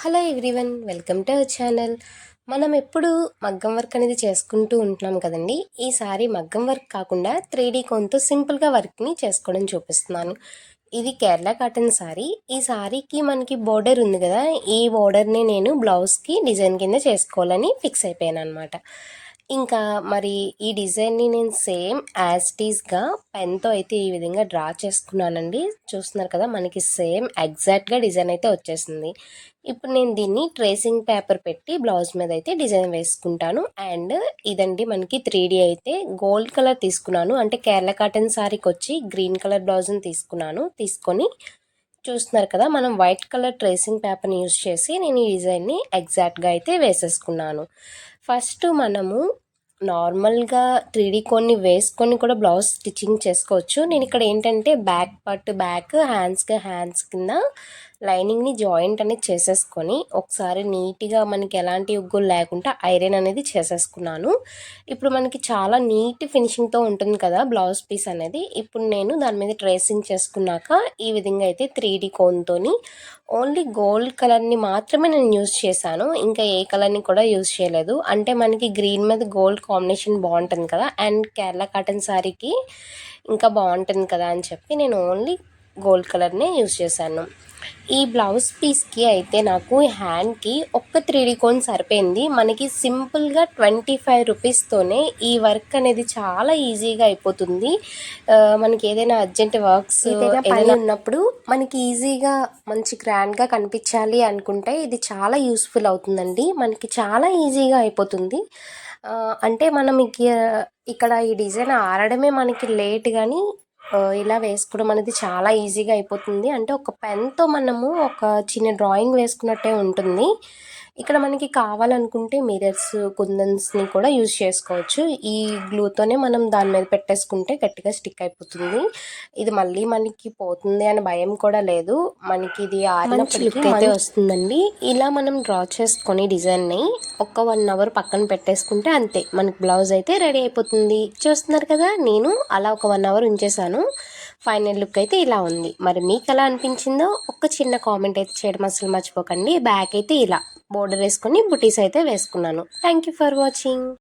Hello everyone welcome to our channel. మనం ఎప్పుడు మగ్గం వర్క్ అనేది చేసుకుంటూ ఉంటున్నాం కదండి. ఈసారి మగ్గం వర్క్ కాకుండా త్రీ డీ కోన్తో సింపుల్గా వర్క్ని చేసుకోవడం చూపిస్తున్నాను. ఇది కేరళ కాటన్ సారీ. ఈ సారీకి మనకి బోర్డర్ ఉంది కదా. ఈ బోర్డర్ని నేను బ్లౌజ్కి డిజైన్ కింద చేసుకోవాలని ఫిక్స్ అయిపోయాను అనమాట ఇంకా మరి ఈ డిజైన్ని నేను సేమ్ యాజ్ టీస్గా పెన్తో అయితే ఈ విధంగా డ్రా చేసుకున్నానండి. చూస్తున్నారు కదా మనకి సేమ్ ఎగ్జాక్ట్గా డిజైన్ అయితే వచ్చేసింది. ఇప్పుడు నేను దీన్ని ట్రేసింగ్ పేపర్ పెట్టి బ్లౌజ్ మీద అయితే డిజైన్ వేసుకుంటాను. అండ్ ఇదండి మనకి త్రీ అయితే గోల్డ్ కలర్ తీసుకున్నాను. అంటే కేరళ కాటన్ సారీకి వచ్చి గ్రీన్ కలర్ బ్లౌజ్ని తీసుకున్నాను. తీసుకొని చూస్తున్నారు కదా మనం వైట్ కలర్ ట్రేసింగ్ పేపర్ని యూజ్ చేసి నేను ఈ డిజైన్ని ఎగ్జాక్ట్గా అయితే వేసేసుకున్నాను. ఫస్ట్ మనము నార్మల్గా త్రీడీ కొన్ని వేసుకొని కూడా బ్లౌజ్ స్టిచ్చింగ్ చేసుకోవచ్చు. నేను ఇక్కడ ఏంటంటే బ్యాక్ పార్ట్ బ్యాక్ హ్యాండ్స్కి హ్యాండ్స్ కింద లైనింగ్ని జాయింట్ అనేది చేసేసుకొని ఒకసారి నీట్గా మనకి ఎలాంటి ఉగ్గులు లేకుండా ఐరన్ అనేది చేసేసుకున్నాను. ఇప్పుడు మనకి చాలా నీట్ ఫినిషింగ్తో ఉంటుంది కదా బ్లౌజ్ పీస్ అనేది. ఇప్పుడు నేను దాని మీద ట్రేసింగ్ చేసుకున్నాక ఈ విధంగా అయితే త్రీ డీ కోన్తోని ఓన్లీ గోల్డ్ కలర్ని మాత్రమే నేను యూజ్ చేశాను. ఇంకా ఏ కలర్ని కూడా యూజ్ చేయలేదు. అంటే మనకి గ్రీన్ మీద గోల్డ్ కాంబినేషన్ బాగుంటుంది కదా అండ్ కేరళ కాటన్ శారీకి ఇంకా బాగుంటుంది కదా అని చెప్పి నేను ఓన్లీ గోల్డ్ కలర్నే యూజ్ చేశాను. ఈ బ్లౌజ్ పీస్కి అయితే నాకు హ్యాండ్కి ఒక్క త్రీ డీ కోన్ సరిపోయింది. మనకి సింపుల్గా ట్వంటీ ఫైవ్ రూపీస్తోనే ఈ వర్క్ అనేది చాలా ఈజీగా అయిపోతుంది. మనకి ఏదైనా అర్జెంట్ వర్క్స్ ఏదైనా ఉన్నప్పుడు మనకి ఈజీగా మంచి గ్రాండ్గా కనిపించాలి అనుకుంటే ఇది చాలా యూస్ఫుల్ అవుతుందండి. మనకి చాలా ఈజీగా అయిపోతుంది. అంటే మనం ఇక్కడ ఈ డిజైన్ ఆడడమే మనకి లేట్ కానీ ఇలా వేసుకోవడం అనేది చాలా ఈజీగా అయిపోతుంది. అంటే ఒక పెన్తో మనము ఒక చిన్న డ్రాయింగ్ వేసుకున్నట్టే ఉంటుంది. ఇక్కడ మనకి కావాలనుకుంటే మిరర్స్ కుందన్స్ని కూడా యూజ్ చేసుకోవచ్చు. ఈ గ్లూతోనే మనం దాని మీద పెట్టేసుకుంటే గట్టిగా స్టిక్ అయిపోతుంది. ఇది మళ్ళీ మనకి పోతుంది అని భయం కూడా లేదు. మనకి ఇది ఆరినప్పటికీ అయితే వస్తుందండి. ఇలా మనం డ్రా చేసుకొని డిజైన్ని ఒక వన్ అవర్ పక్కన పెట్టేసుకుంటే అంతే. మనకి బ్లౌజ్ అయితే రెడీ అయిపోతుంది. చూస్తున్నారు కదా నేను అలా ఒక వన్ అవర్ ఉంచేసాను ఫైనల్ లుక్ అయితే ఇలా ఉంది. మరి మీకు ఎలా అనిపించిందో ఒక చిన్న కామెంట్ అయితే చేయడం అసలు మర్చిపోకండి. బ్యాక్ అయితే ఇలా బోర్డర్ వేసుకొని బుటీస్ అయితే వేసుకున్నాను. Thank you for watching